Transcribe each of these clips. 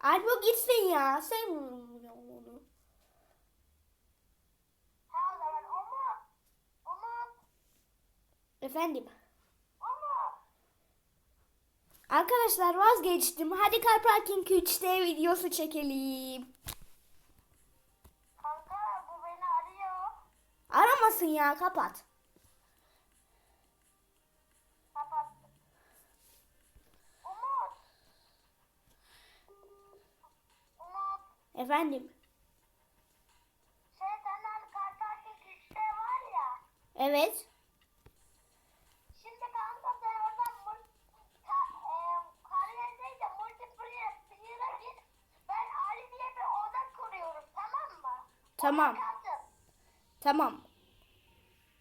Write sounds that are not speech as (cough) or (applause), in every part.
Alpo gitsin ya. Sevmiyorum onu. Efendim. Arkadaşlar vazgeçtim. Hadi Car Parking 3D videosu çekelim. Aramasın ya kapat. Efendim. Evet. Şimdi kanka sen oradan e, kariyerdeyse multiplayer'a git. Ben Ali diye bir oda kuruyorum tamam mı? Tamam. Tamam.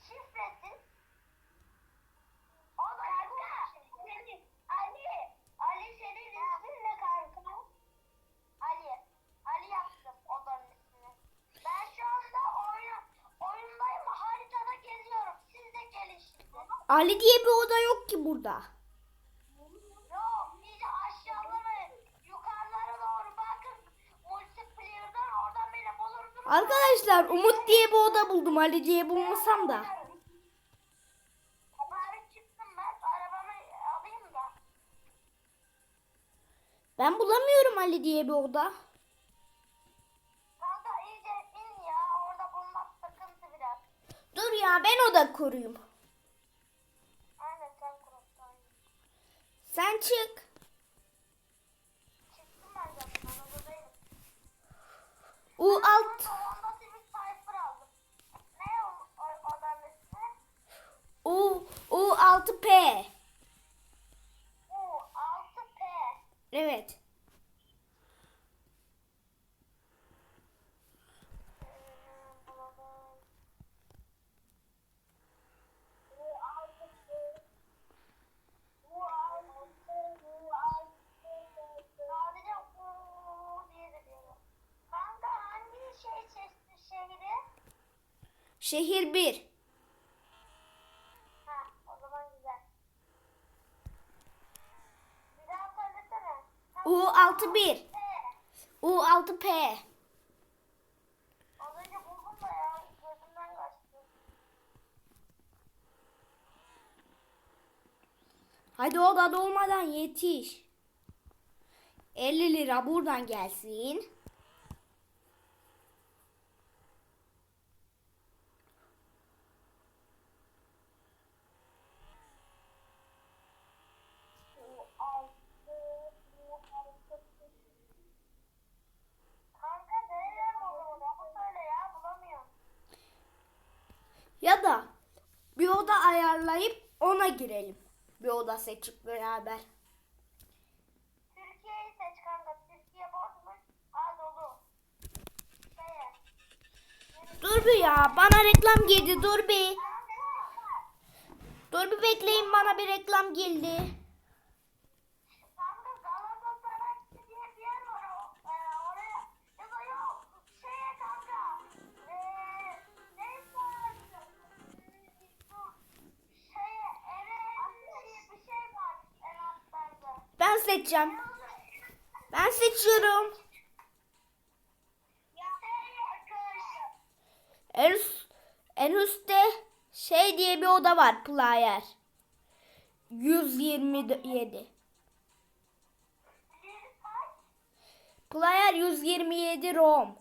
Şifresi. O kanka senin Ali. Ali senin ismin ne kanka? Ali. Ali yaptım odanın ismini. Ben şu anda oyun, oyundayım haritada geziyorum. Siz de gelin şimdi. Diye bir oda yok ki burada. Arkadaşlar Umut diye bir oda buldum. Ali diye bulmasam da. Ben, bulamıyorum Ali diye bir oda. Kanka iyice in ya, orada bulmak sıkıntı biraz. Dur ya ben oda kurayım. Sen çık. P. U 6P. Az önce buldum da ya gözümden kaçtı. Hadi odada olmadan yetiş. 50 lira buradan gelsin. U altı, U altı. Kanka nereler mi olur? Onu söyle ya bulamıyorum. Ya da bir oda ayarlayıp ona girelim. Bir oda seçip beraber. Türkiye'yi seç kanka. Türkiye bozmuş. Az dolu. Şeye. Dur bir ya bana reklam geldi dur bir. Dur bir bekleyin bana bir reklam geldi. Seçeceğim. Ben seçiyorum. En, üst- en üstte şey diye bir oda var player. 127. Bir kaç? Player 127 ROM.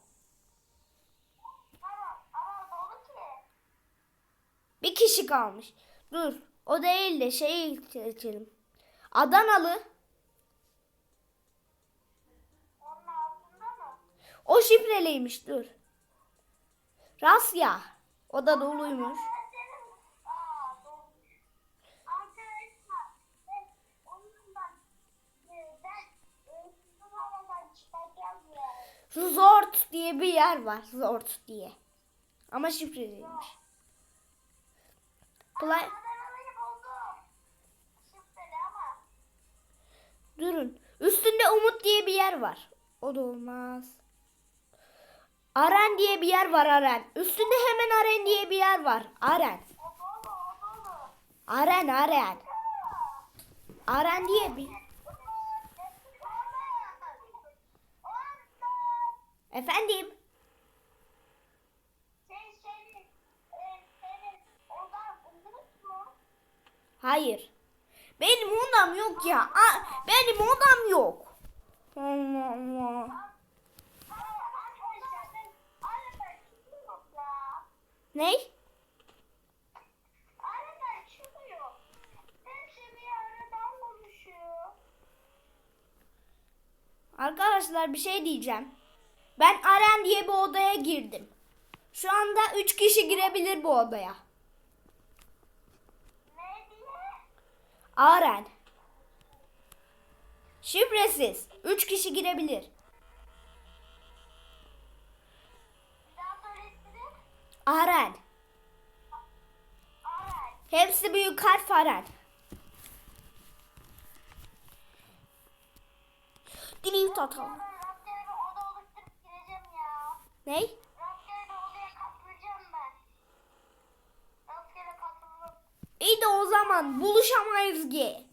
Bir kişi kalmış. Dur. O değil de şeyi seçelim. Adanalı. O şifreliymiş dur. Rasya. O da doluymuş. Zort diye bir yer var. Zort diye. Ama şifreliymiş. Play... Durun. Üstünde Umut diye bir yer var. O da olmaz. Aren diye bir yer var Aren. Üstünde hemen Aren diye bir yer var. Aren. Aren Aren. Aren diye bir. Efendim. Hayır. Benim odam yok ya. Benim odam yok. Allah Allah. Ne? Arkadaşlar bir şey diyeceğim. Ben Aren diye bir odaya girdim. Şu anda 3 kişi girebilir bu odaya. Aren. Şifresiz. 3 kişi girebilir. Aren. Hepsi büyük harf Aren. Gireceğim ya. Ney? İyi de o zaman buluşamayız ki.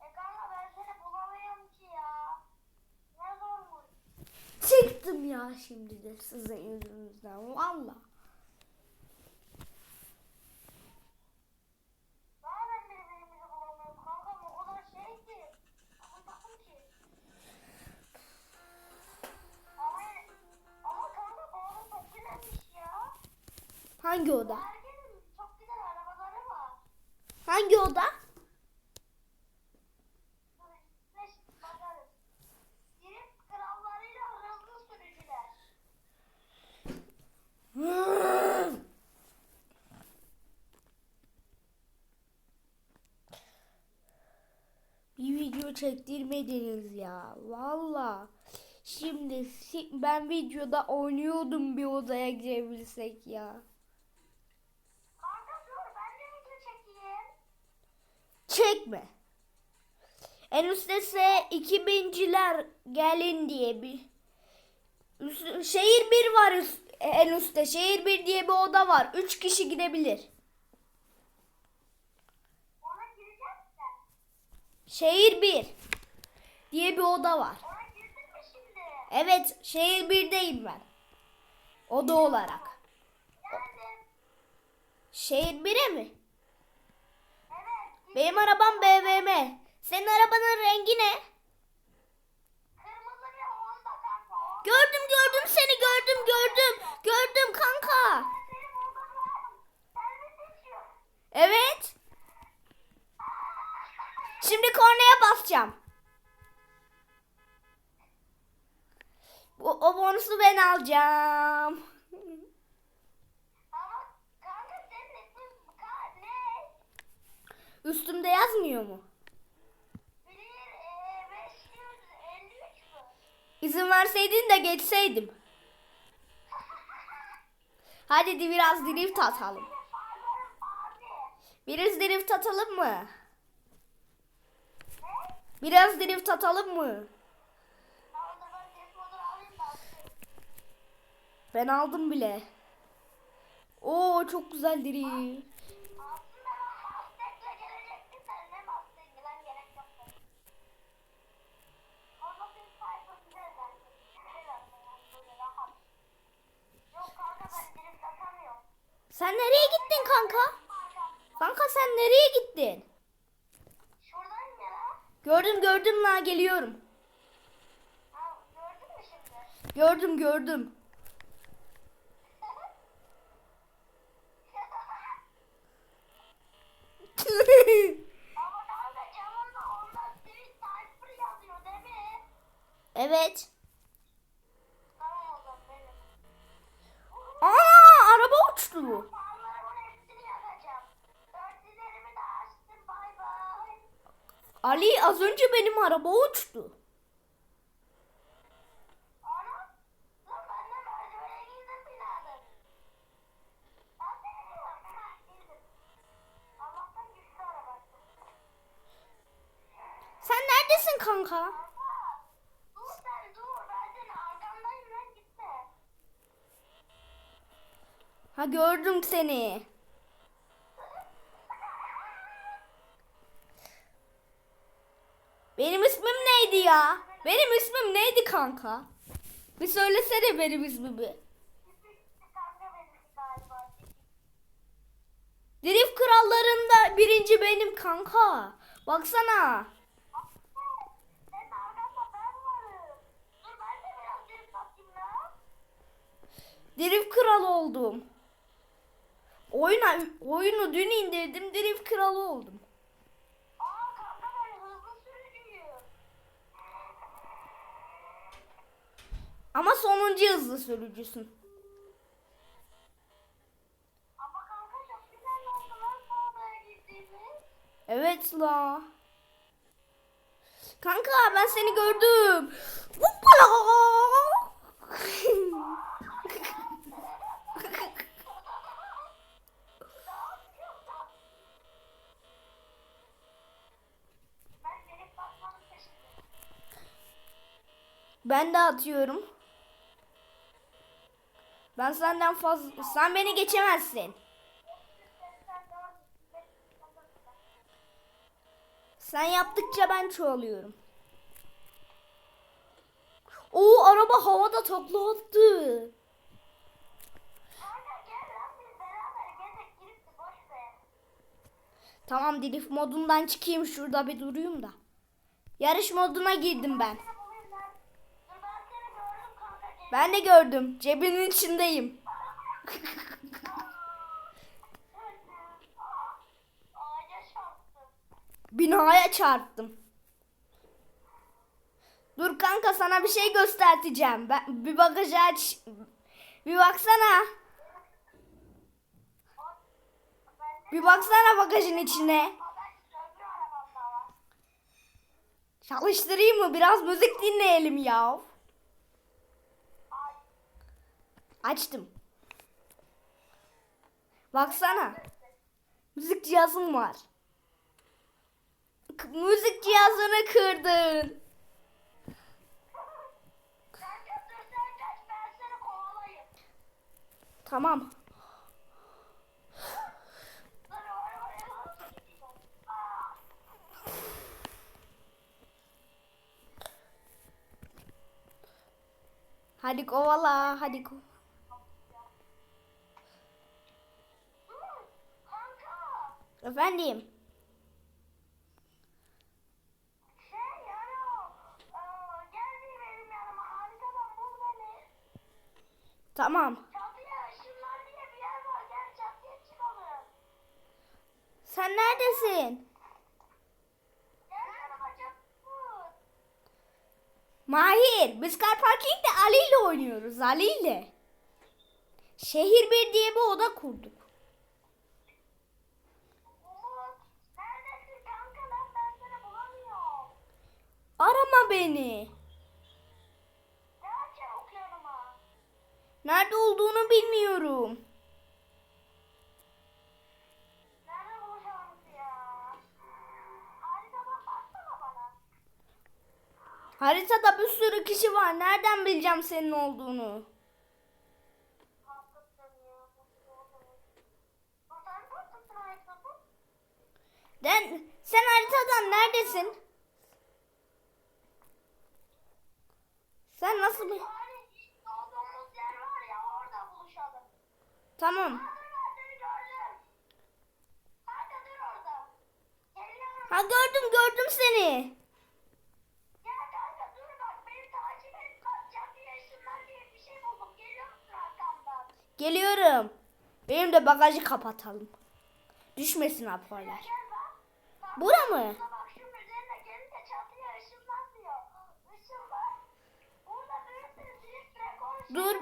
E kanka ben seni bulamıyorum ki ya. Ne zormuş. Çıktım ya şimdi de sizin yüzünüzden. Valla. Daha ben birbirimizi bulamıyorum kanka. O kadar şey ki. Ama takım ki. Ama, ama kanka bu arada çok güzelmiş ya. Hangi oda? Herkesin çok güzel arabaları var. Hangi oda? Dur, ne şimdi bakarız. Girip krallarıyla hızlı sürücüler. Bir video çektirmediniz ya. Valla. Şimdi ben videoda oynuyordum bir odaya girebilsek ya. Kanka dur ben de video çekeyim. Çekme. En üstte ise 2000'ciler gelin diye bir Üst- şehir bir var üst- en üstte. Şehir bir diye bir oda var. Üç kişi girebilir. Ona gireceğim sen. Şehir bir diye bir oda var. Evet, şehir birdeyim ben. Oda olarak. Şehir bire mi? Evet. gir- Benim arabam BVM. Senin arabanın rengi ne? Gördüm gördüm seni gördüm gördüm. Gördüm kanka. Evet. Şimdi kornaya basacağım. Bu, o bonusu ben alacağım. Üstümde yazmıyor mu? E, 553 mü? İzin verseydin de geçseydim. (laughs) Hadi biraz drift atalım. Biraz drift atalım mı? Biraz drift atalım mı? Ben aldım bile. Oo çok güzel drift. Sen nereye gittin kanka? Kanka sen nereye gittin? Gördüm gördüm la geliyorum. Ha, gördün mü şimdi? Gördüm gördüm. Ali az önce benim araba uçtu. Sen neredesin kanka? Ha gördüm seni. Benim ismim neydi kanka? Bir söylesene benim ismimi. Drift krallarında birinci benim kanka. Baksana. Drift atayım ya. Drift kral oldum. Oyuna, oyunu dün indirdim. Drift kralı oldum. Aa kanka ben hızlı sürücüyüm. Ama sonuncu hızlı sürücüsün. Ama kanka çok güzel oldu lan girdiğimiz. Evet la. Kanka ben seni gördüm. Hoppala. Ben de atıyorum. Ben senden fazla... Sen beni geçemezsin. Sen yaptıkça ben çoğalıyorum. Oo araba havada takla attı. Tamam drift modundan çıkayım şurada bir durayım da. Yarış moduna girdim ben. Seni bulayım lan. Dur ben seni gördüm kanka gel. Ben de gördüm. Cebinin içindeyim. Binaya çarptım. Dur kanka sana bir şey göstereceğim. Ben bir bagajı aç. Bir baksana. Bir baksana bagajın içine. Çalıştırayım mı? Biraz müzik dinleyelim ya. Ay, Açtım. Baksana. Müzik cihazım var. K- müzik cihazını kırdın. Tamam. Hadi kovala, hadi ko. dur, Kanka Efendim. şey yani o aa, gel bir benim yanıma haritadan bul beni. Tamam. Çatıya ışınlar diye bir yer var gel çatıya çıkalım. Sen neredesin? Gel yanıma çabuk. Mahir, biz car parkingde Ali ile oynuyoruz. Ali ile. Şehir bir diye bir oda kurduk. Umut neredesin kanka lan ben seni bulamıyorum. Arama beni. Nerede olduğunu bilmiyorum. Haritada bir sürü kişi var. Nereden bileceğim senin olduğunu? Den, sen haritadan neredesin? Sen nasıl bir... Hani ilk doğduğumuz yer var ya orada buluşalım. Tamam. Hadi ben seni gördüm. Hadi dur orada. Geliyorum. Ha gördüm gördüm seni. Bir? Geliyorum. Benim de bagajı kapatalım. Düşmesin. Bak, Bura mı? Bak şunun üzerine gelince çatıya ışınlan diyor. Işınlan. Burada büyük bir drift rekor şeyi Dur.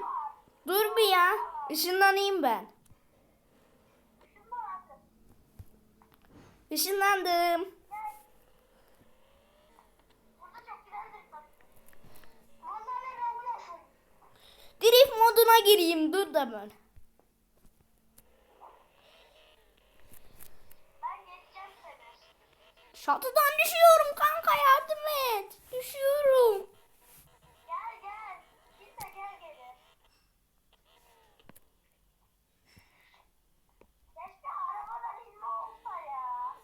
Dur bir ya. Işınlanayım ben. Işınlandım. Drift moduna gireyim. Dur da ben. Çatıdan düşüyorum kanka yardım et. Düşüyorum. Gel gel. Gitme gel geri.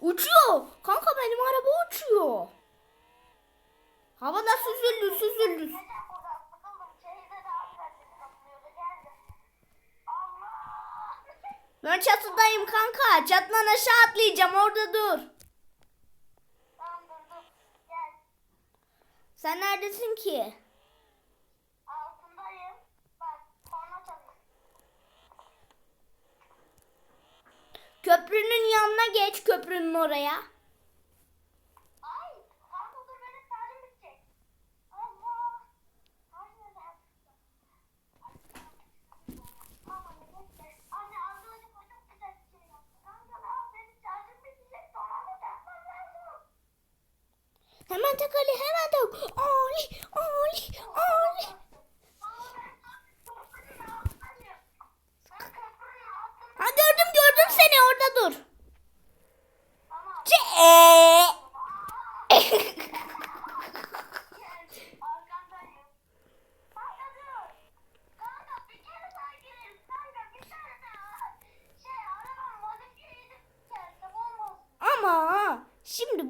Uçuyor. Kanka benim araba uçuyor. Havada süzüldü süzüldü. Ben çatıdayım kanka. Çatından aşağı atlayacağım orada dur. Sen neredesin ki? Yanına geç köprünün oraya. Ay! Kanka dur benim şarjım bitecek. Allah! Şarj nerede? Aman neyse. Anne arkadaşım o çok güzel bir şey yaptı. Kanka ne yap? Benim şarjım bitecek. Da yapmam lazım. Hemen tak Ali hemen tak. Ali Ali Ali. Ha gördüm gördüm seni orada dur. Ce Ama şimdi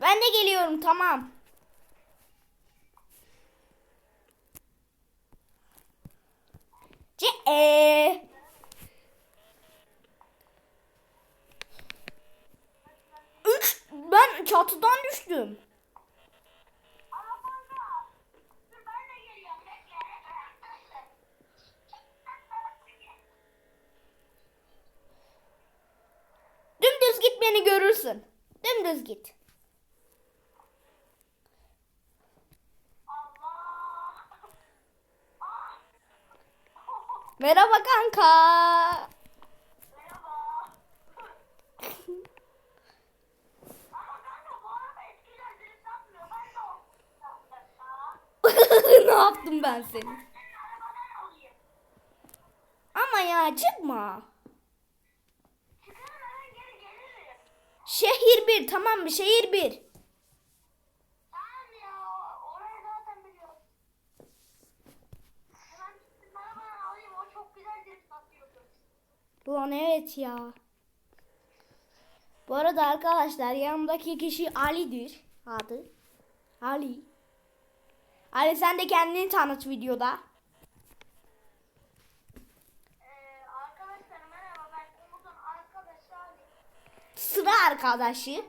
Ben de geliyorum tamam. Ce ee. Üç, ben çatıdan düştüm. Dümdüz git beni görürsün. Dümdüz git. Merhaba kanka. (laughs) ne yaptım ben seni? Ama ya çıkma. Şehir bir tamam mı? Şehir bir. Tamam ya, orayı zaten biliyorum. Hemen gittim arabadan alayım, o çok güzel drift atıyordu. Ulan evet ya. Bu arada arkadaşlar yanımdaki kişi Ali'dir. Adı. Ali. Ali sen de kendini tanıt videoda. Ee, arkadaşlar merhaba, ben Umut'un arkadaşı Ali. Sıra arkadaşı.